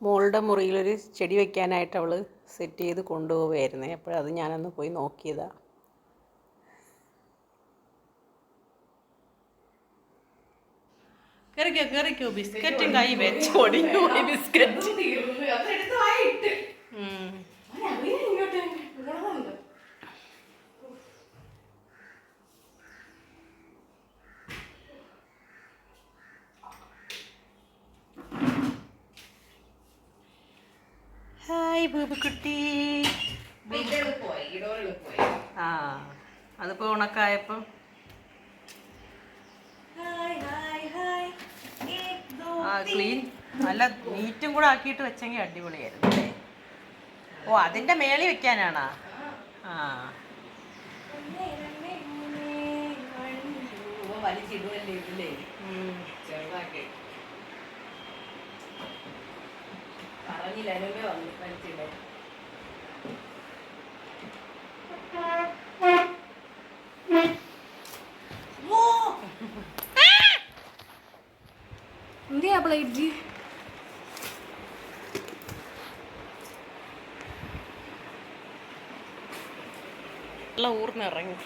മോളുടെ മുറിയിലൊരു ചെടി വെക്കാനായിട്ട് അവൾ സെറ്റ് ചെയ്ത് കൊണ്ടുപോവുമായിരുന്നേ അപ്പോഴത് ഞാനൊന്ന് പോയി നോക്കിയതാണ് കറിക്കോ കയറിക്കോ ബിസ്ക്കറ്റും കൈ വെച്ച് ഒടിഞ്ഞു പോയി ബിസ്ക്കറ്റ്. ക്ലീൻ നല്ല നീറ്റും കൂടെ ആക്കിയിട്ട് വെച്ചെങ്കിൽ അടിപൊളിയായിരുന്നു അല്ലേ? ഓ അതിന്റെ മേളി വെക്കാനാണോ? ആ. വലിച്ചിടുവല്ലേ പറഞ്ഞില്ല എന്തിയാ പ്ലേറ്റ് നല്ല ഊർന്നിറങ്ങി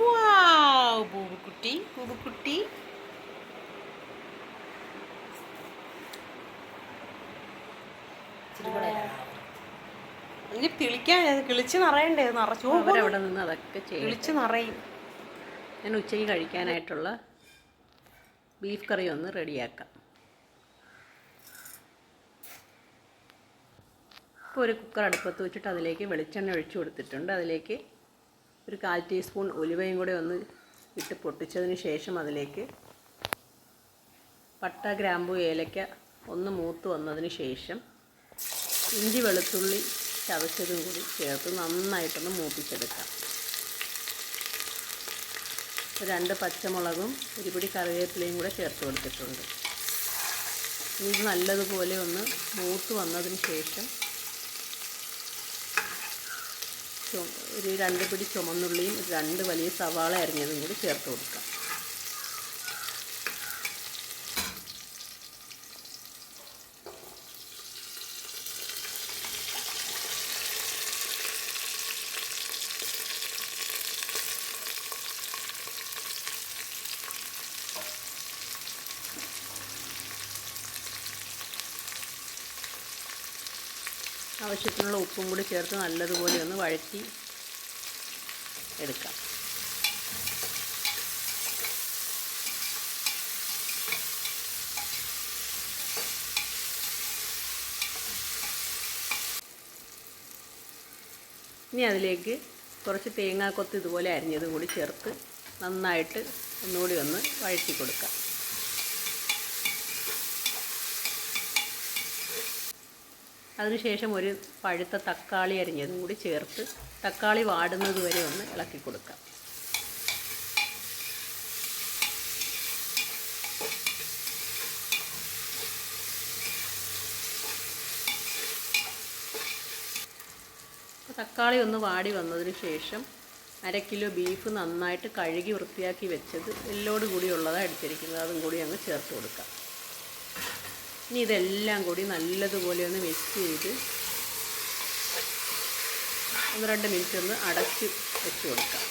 വാവ് ബൂബുക്കുട്ടി ബൂബുക്കുട്ടി ഇനി കിളിക്കാൻ കിളിച്ച് നിറയണ്ടേ? നിറച്ചു അവരവിടെ നിന്ന് അതൊക്കെ കിളിച്ച് നിറയും. ഞാൻ ഉച്ചയ്ക്ക് കഴിക്കാനായിട്ടുള്ള ബീഫ് കറി ഒന്ന് റെഡിയാക്കാം. ഇപ്പോൾ ഒരു കുക്കർ അടുപ്പത്ത് വെച്ചിട്ട് അതിലേക്ക് വെളിച്ചെണ്ണ ഒഴിച്ചു കൊടുത്തിട്ടുണ്ട്. അതിലേക്ക് ഒരു കാൽ ടീസ്പൂൺ ഉലുവയും കൂടെ ഒന്ന് ഇട്ട് പൊട്ടിച്ചതിന് ശേഷം അതിലേക്ക് പട്ട ഗ്രാമ്പു ഏലക്ക ഒന്ന് മൂത്ത് വന്നതിന് ശേഷം ഇഞ്ചി വെളുത്തുള്ളി ചതച്ചതും കൂടി ചേർത്ത് നന്നായിട്ടൊന്ന് മൂപ്പിച്ചെടുക്കാം. രണ്ട് പച്ചമുളകും ഒരു പിടി കറിവേപ്പിലയും കൂടെ ചേർത്ത് കൊടുത്തിട്ടുണ്ട്. ഇത് നല്ലതുപോലെ ഒന്ന് മൂത്ത് വന്നതിന് ശേഷം ഒരു രണ്ട് പിടി ചുമന്നുള്ളിയും രണ്ട് വലിയ സവാള അരിഞ്ഞതും കൂടി ചേർത്ത് കൊടുക്കാം. ആവശ്യത്തിനുള്ള ഉപ്പും കൂടി ചേർത്ത് നല്ലതുപോലെ ഒന്ന് വഴറ്റി എടുക്കാം. ഇനി അതിലേക്ക് കുറച്ച് തേങ്ങാക്കൊത്ത് ഇതുപോലെ അരിഞ്ഞതും കൂടി ചേർത്ത് നന്നായിട്ട് ഒന്നുകൂടി ഒന്ന് വഴറ്റി കൊടുക്കാം. അതിനുശേഷം ഒരു പഴുത്ത തക്കാളി അരിഞ്ഞതും കൂടി ചേർത്ത് തക്കാളി വാടുന്നത് വരെ ഒന്ന് ഇളക്കി കൊടുക്കാം. തക്കാളി ഒന്ന് വാടി വന്നതിന് ശേഷം അര കിലോ ബീഫ് നന്നായിട്ട് കഴുകി വൃത്തിയാക്കി വെച്ചത് എല്ലോട് ഉള്ളതാണ് എടുത്തിരിക്കുന്നത്. അതും കൂടി അങ്ങ് ചേർത്ത് കൊടുക്കാം. ഇനി ഇതെല്ലാം കൂടി നല്ലതുപോലെ ഒന്ന് മിക്സ് ചെയ്ത് ഒന്ന് രണ്ട് മിനിറ്റ് ഒന്ന് അടച്ച് വെച്ച് കൊടുക്കാം.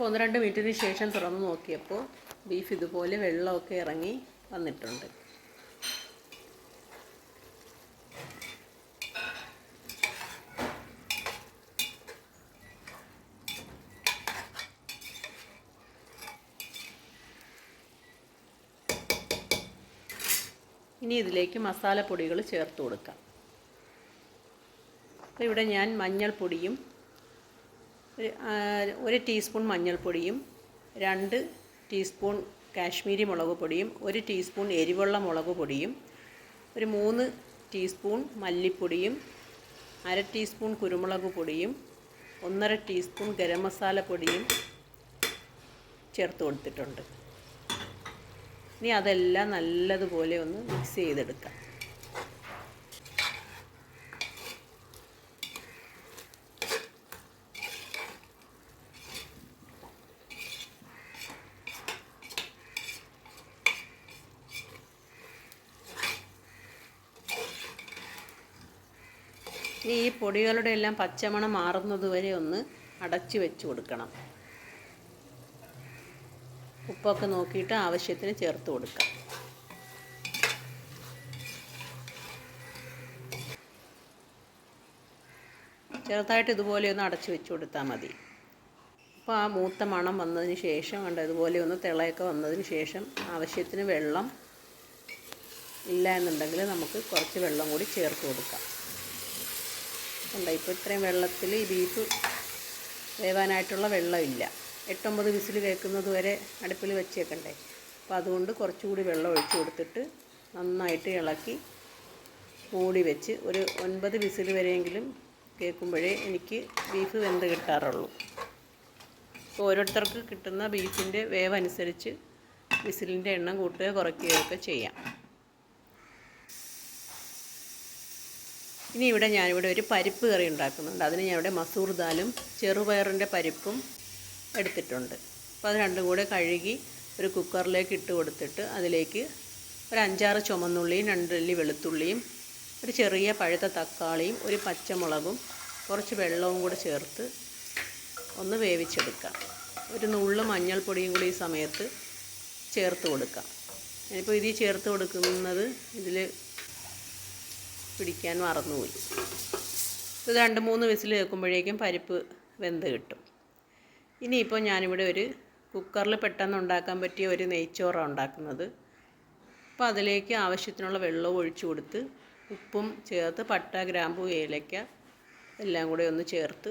അപ്പോൾ ഒന്ന് രണ്ട് മിനിറ്റിന് ശേഷം തുറന്ന് നോക്കിയപ്പോൾ ബീഫ് ഇതുപോലെ വെള്ളമൊക്കെ ഇറങ്ങി വന്നിട്ടുണ്ട്. ഇനി ഇതിലേക്ക് മസാലപ്പൊടികൾ ചേർത്ത് കൊടുക്കാം. അപ്പോൾ ഇവിടെ ഞാൻ മഞ്ഞൾപ്പൊടിയും ഒരു ടീസ്പൂൺ മഞ്ഞൾപ്പൊടിയും രണ്ട് ടീസ്പൂൺ കാശ്മീരി മുളക് പൊടിയും ഒരു ടീസ്പൂൺ എരിവുള്ള മുളക് പൊടിയും ഒരു മൂന്ന് ടീസ്പൂൺ മല്ലിപ്പൊടിയും അര ടീസ്പൂൺ കുരുമുളക് പൊടിയും ഒന്നര ടീസ്പൂൺ ഗരം മസാല പൊടിയും ചേർത്ത് കൊടുത്തിട്ടുണ്ട്. ഇനി അതെല്ലാം നല്ലതുപോലെ ഒന്ന് മിക്സ് ചെയ്തെടുക്കാം ഇനി ഈ പൊടികളുടെ എല്ലാം പച്ചമണം മാറുന്നത് വരെ ഒന്ന് അടച്ചു വെച്ച് കൊടുക്കണം. ഉപ്പൊക്കെ നോക്കിയിട്ട് ആവശ്യത്തിന് ചേർത്ത് കൊടുക്കാം. ചെറുതായിട്ട് ഇതുപോലെ ഒന്ന് അടച്ചു വെച്ച് കൊടുത്താൽ മതി. അപ്പോൾ ആ മൂത്ത മണം വന്നതിന് ശേഷം കണ്ട ഇതുപോലെ ഒന്ന് തിളയൊക്കെ വന്നതിന് ശേഷം ആവശ്യത്തിന് വെള്ളം ഇല്ല എന്നുണ്ടെങ്കിൽ നമുക്ക് കുറച്ച് വെള്ളം കൂടി ചേർത്ത് കൊടുക്കാം. കണ്ടോ ഇപ്പോൾ ഇത്രയും വെള്ളത്തിൽ ഈ ബീഫ് വേവാനായിട്ടുള്ള വെള്ളമില്ല. എട്ടൊമ്പത് വിസിൽ കേൾക്കുന്നത് വരെ അടുപ്പിൽ വെച്ചേക്കണ്ടേ. അപ്പോൾ അതുകൊണ്ട് കുറച്ചുകൂടി വെള്ളം ഒഴിച്ചു കൊടുത്തിട്ട് നന്നായിട്ട് ഇളക്കി മൂടി വെച്ച് ഒരു ഒൻപത് വിസിൽ വരെയെങ്കിലും കേൾക്കുമ്പോഴേ എനിക്ക് ബീഫ് വെന്ത് കിട്ടാറുള്ളൂ. ഓരോരുത്തർക്ക് കിട്ടുന്ന ബീഫിന്റെ വേവ് അനുസരിച്ച് വിസിലിന്റെ എണ്ണം കൂട്ടുകയോ കുറയ്ക്കുകയോ ഒക്കെ ചെയ്യാം. ഇനി ഇവിടെ ഞാനിവിടെ ഒരു പരിപ്പ് കറി ഉണ്ടാക്കുന്നുണ്ട്. അതിന് ഞാൻ ഇവിടെ മസൂർ ദാലും ചെറുപയറിന്റെ പരിപ്പും എടുത്തിട്ടുണ്ട്. അപ്പോൾ അത് രണ്ടും കൂടെ കഴുകി ഒരു കുക്കറിലേക്ക് ഇട്ട് കൊടുത്തിട്ട് അതിലേക്ക് ഒരു അഞ്ചാറ് ചുമന്നുള്ളിയും രണ്ടല്ലി വെളുത്തുള്ളിയും ഒരു ചെറിയ പഴുത്ത തക്കാളിയും ഒരു പച്ചമുളകും കുറച്ച് വെള്ളവും കൂടെ ചേർത്ത് ഒന്ന് വേവിച്ചെടുക്കാം. ഒരു നുള്ളു മഞ്ഞൾപ്പൊടിയും കൂടി ഈ സമയത്ത് ചേർത്ത് കൊടുക്കാം. ഞാനിപ്പോൾ ഇതിൽ ചേർത്ത് കൊടുക്കുന്നത് ഇതിൽ പിടിക്കാൻ മറന്നുപോയി. ഇത് രണ്ട് മൂന്ന് വിസിൽ കേൾക്കുമ്പോഴേക്കും പരിപ്പ് വെന്ത് കിട്ടും. ഇനിയിപ്പോൾ ഞാനിവിടെ ഒരു കുക്കറിൽ പെട്ടെന്ന് ഉണ്ടാക്കാൻ പറ്റിയ ഒരു നെയ്ച്ചോറാണ് ഉണ്ടാക്കുന്നത്. അപ്പോൾ അതിലേക്ക് ആവശ്യത്തിനുള്ള വെള്ളവും ഒഴിച്ചു കൊടുത്ത് ഉപ്പും ചേർത്ത് പട്ട ഗ്രാമ്പു ഏലക്ക എല്ലാം കൂടെ ഒന്ന് ചേർത്ത്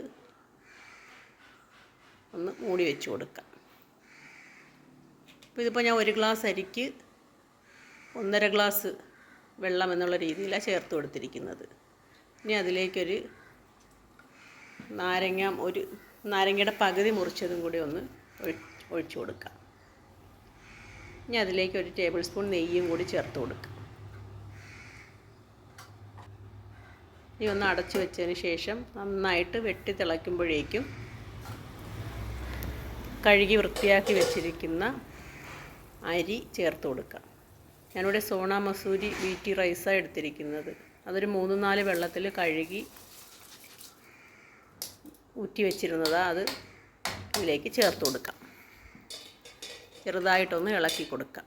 ഒന്ന് മൂടി വെച്ച് കൊടുക്കാം. അപ്പോൾ ഇതിപ്പോൾ ഞാൻ ഒരു ഗ്ലാസ് അരിക്ക് ഒന്നര ഗ്ലാസ് വെള്ളം എന്നുള്ള രീതിയിലാണ് ചേർത്ത് കൊടുത്തിരിക്കുന്നത്. ഇനി അതിലേക്കൊരു നാരങ്ങ ഒരു നാരങ്ങയുടെ പകുതി മുറിച്ചതും കൂടി ഒന്ന് ഒഴി- ഒഴിച്ചു കൊടുക്കാം. ഇനി അതിലേക്ക് ഒരു ടേബിൾ സ്പൂൺ നെയ്യും കൂടി ചേർത്ത് കൊടുക്കാം. ഇനി ഒന്ന് അടച്ചു വെച്ചതിന് ശേഷം നന്നായിട്ട് വെട്ടി തിളയ്ക്കുമ്പോഴേക്കും കഴുകി വൃത്തിയാക്കി വെച്ചിരിക്കുന്ന അരി ചേർത്ത് കൊടുക്കാം. ഞാനിവിടെ സോണ മസൂരി വീറ്റി റൈസാണ് എടുത്തിരിക്കുന്നത്. അതൊരു മൂന്ന് നാല് വെള്ളത്തിൽ കഴുകി ഊറ്റി വെച്ചിരുന്നതാണ് അത് ഇതിലേക്ക് ചേർത്ത് കൊടുക്കാം. ചെറുതായിട്ടൊന്ന് ഇളക്കി കൊടുക്കാം.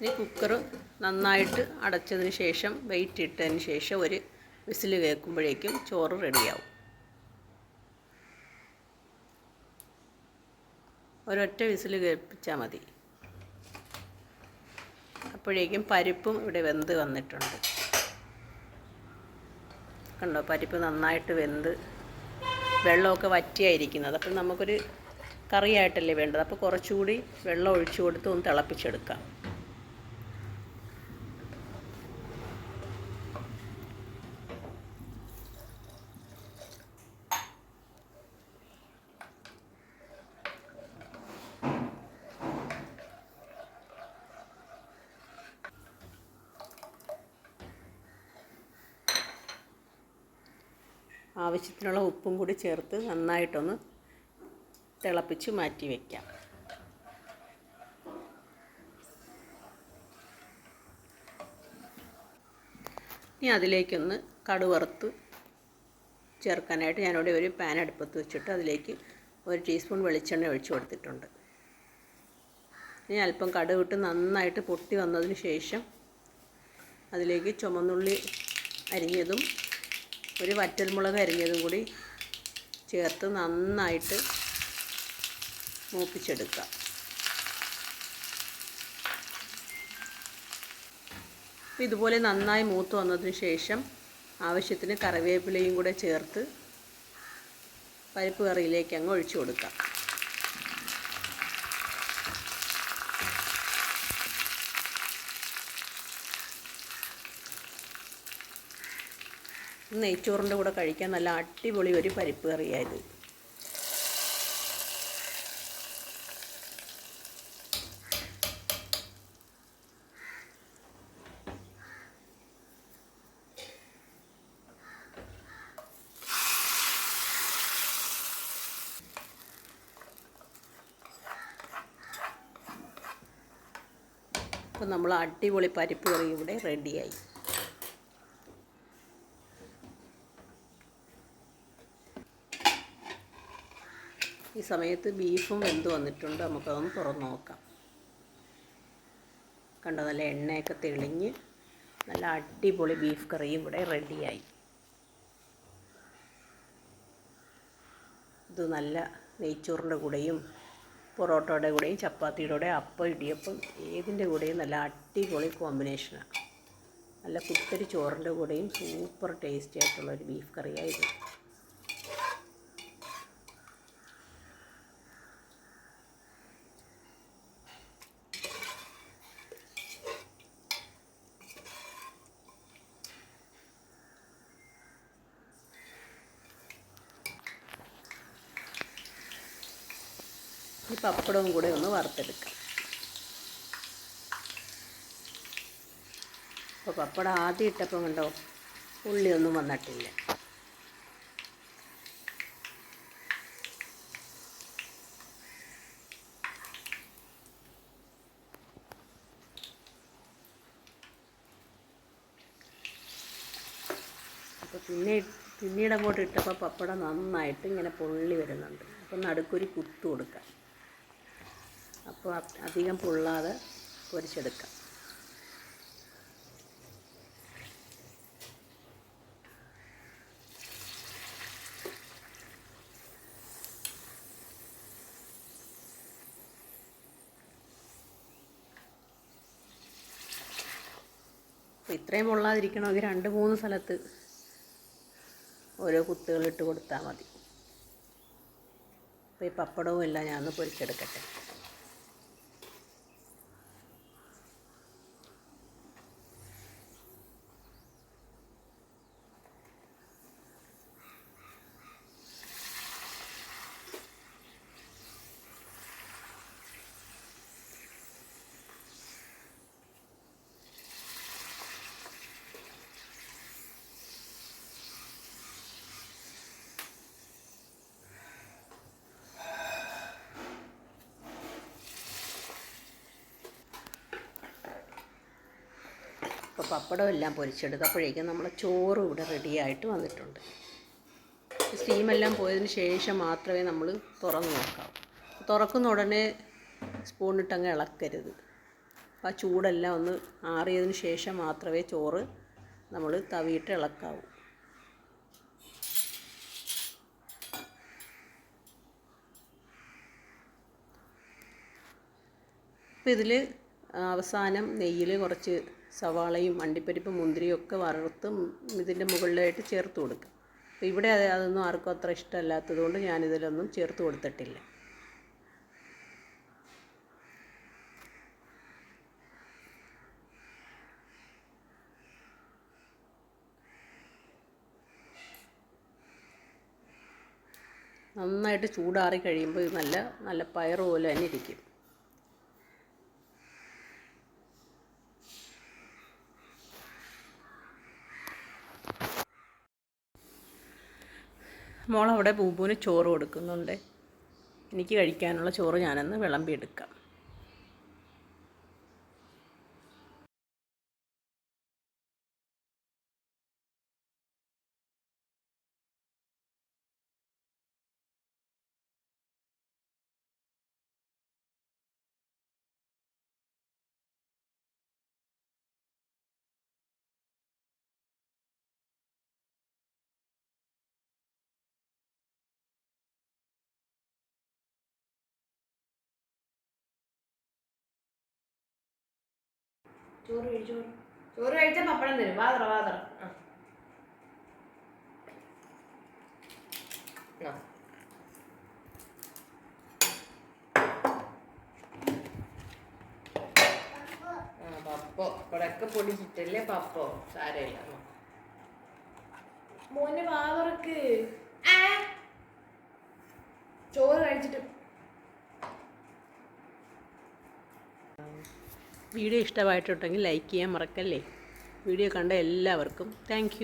ഇനി കുക്കർ നന്നായിട്ട് അടച്ചതിന് ശേഷം വെയിറ്റ് ഇട്ടതിന് ശേഷം ഒരു വിസിൽ കേൾക്കുമ്പോഴേക്കും ചോറ് റെഡിയാവും. ഒരൊറ്റ വിസിൽ കേൾപ്പിച്ചാൽ മതി. അപ്പോഴേക്കും പരിപ്പും ഇവിടെ വെന്ത് വന്നിട്ടുണ്ട്. കണ്ടോ പരിപ്പ് നന്നായിട്ട് വെന്ത് വെള്ളമൊക്കെ വറ്റിയായിരിക്കുന്നത്. അപ്പം നമുക്കൊരു കറിയായിട്ടല്ലേ വേണ്ടത്? അപ്പോൾ കുറച്ചുകൂടി വെള്ളം ഒഴിച്ചു കൊടുത്ത് ഒന്ന് തിളപ്പിച്ചെടുക്കാം. ആവശ്യത്തിനുള്ള ഉപ്പും കൂടി ചേർത്ത് നന്നായിട്ടൊന്ന് തിളപ്പിച്ച് മാറ്റി വയ്ക്കാം ഇനി അതിലേക്കൊന്ന് കടുവറുത്ത് ചേർക്കാനായിട്ട് ഞാനിവിടെ ഒരു പാൻ അടുപ്പത്ത് വെച്ചിട്ട് അതിലേക്ക് ഒരു ടീസ്പൂൺ വെളിച്ചെണ്ണ ഒഴിച്ചു കൊടുത്തിട്ടുണ്ട്. ഇനി അല്പം കടുവിട്ട് നന്നായിട്ട് പൊട്ടി വന്നതിന് ശേഷം അതിലേക്ക് ചുമന്നുള്ളി അരിഞ്ഞതും ഒരു വറ്റൽമുളക് അരിഞ്ഞതും കൂടി ചേർത്ത് നന്നായിട്ട് മൂപ്പിച്ചെടുക്കാം ഇതുപോലെ നന്നായി മൂത്ത് വന്നതിന് ശേഷം ആവശ്യത്തിന് കറിവേപ്പിലയും കൂടെ ചേർത്ത് പരിപ്പ് കറിയിലേക്ക് അങ്ങ് ഒഴിച്ചു കൊടുക്കാം നെയ്ച്ചോറിന്റെ കൂടെ കഴിക്കാൻ നല്ല അടിപൊളി ഒരു പരിപ്പ് കറിയായത് അപ്പോൾ നമ്മൾ അടിപൊളി പരിപ്പ് കറി ഇവിടെ റെഡിയായി സമയത്ത് ബീഫും വെന്ത് വന്നിട്ടുണ്ട്. നമുക്കതൊന്ന് തുറന്ന് നോക്കാം. കണ്ടോ നല്ല എണ്ണയൊക്കെ തെളിഞ്ഞ് നല്ല അടിപൊളി ബീഫ് കറിയും ഇവിടെ റെഡിയായി. ഇത് നല്ല നെയ്ച്ചോറിന്റെ കൂടെയും പൊറോട്ടയുടെ കൂടെയും ചപ്പാത്തിയുടെ കൂടെ അപ്പം ഇടിയപ്പം ഏതിന്റെ കൂടെയും നല്ല അടിപൊളി കോമ്പിനേഷനാണ്. നല്ല കുത്തരി ചോറിന്റെ കൂടെയും സൂപ്പർ ടേസ്റ്റി ആയിട്ടുള്ള ഒരു ബീഫ് കറിയായിരുന്നു. പപ്പടവും കൂടെ ഒന്ന് വറുത്തെടുക്കാം. അപ്പോൾ പപ്പടം ആദ്യം ഇട്ടപ്പം കണ്ടോ ഉള്ളിയൊന്നും വന്നിട്ടില്ല. അപ്പോൾ പിന്നെ പിന്നീട് അങ്ങോട്ട് ഇട്ടപ്പോൾ പപ്പടം നന്നായിട്ട് ഇങ്ങനെ പൊള്ളി വരുന്നുണ്ട്. അപ്പം നടുക്കൊരു കുത്തു കൊടുക്കാം. അപ്പോൾ അധികം പൊള്ളാതെ പൊരിച്ചെടുക്കാം. ഇത്രയും പൊള്ളാതിരിക്കണമെങ്കിൽ രണ്ട് മൂന്ന് സ്ഥലത്ത് ഓരോ കുത്തുകൾ ഇട്ട് കൊടുത്താൽ മതി. അപ്പോൾ ഈ പപ്പടവും എല്ലാം ഞാൻ ഒന്ന് പൊരിച്ചെടുക്കട്ടെ. പപ്പടം എല്ലാം പൊരിച്ചെടുത്തപ്പോഴേക്കും നമ്മൾ ചോറ് ഇവിടെ റെഡിയായിട്ട് വന്നിട്ടുണ്ട്. സ്റ്റീമെല്ലാം പോയതിന് ശേഷം മാത്രമേ നമ്മൾ തുറന്ന് നോക്കാവൂ. തുറക്കുന്ന ഉടനെ സ്പൂണിട്ടങ്ങ് ഇളക്കരുത്. ആ ചൂടെല്ലാം ഒന്ന് ആറിയതിന് ശേഷം മാത്രമേ ചോറ് നമ്മൾ തവിയിട്ട് ഇളക്കാവൂ. അപ്പോൾ ഇതിൽ അവസാനം നെയ്യിൽ കുറച്ച് സവാളയും അണ്ടിപ്പരിപ്പും മുന്തിരിയും ഒക്കെ വറുത്ത് ഇതിന്റെ മുകളിലായിട്ട് ചേർത്ത് കൊടുക്കുക. അപ്പോൾ ഇവിടെ അത് അതൊന്നും ആർക്കും അത്ര ഇഷ്ടമല്ലാത്തത് കൊണ്ട് ഞാനിതിലൊന്നും ചേർത്ത് കൊടുത്തിട്ടില്ല. നന്നായിട്ട് ചൂടാറി കഴിയുമ്പോൾ ഇത് നല്ല നല്ല പയറ് പോലെ തന്നെ ഇരിക്കും. മോളവിടെ ബൂബുവിന് ചോറ് കൊടുക്കുന്നുണ്ട്. എനിക്ക് കഴിക്കാനുള്ള ചോറ് ഞാനൊന്ന് വിളമ്പിയെടുക്കാം. ചോറ് കഴിച്ചോറ് ചോറ് കഴിച്ച പപ്പടം തരും. വാതറ വാതറ. പപ്പോ. ഇവിടെയൊക്കെ പൊടിച്ചിട്ടല്ലേ പപ്പോ? സാരമില്ല. മോനെ വാതറക്ക്. ചോറ് കഴിച്ചിട്ട് വീഡിയോ ഇഷ്ടമായിട്ടുണ്ടെങ്കിൽ ലൈക്ക് ചെയ്യാൻ മറക്കല്ലേ? വീഡിയോ കണ്ട എല്ലാവർക്കും താങ്ക്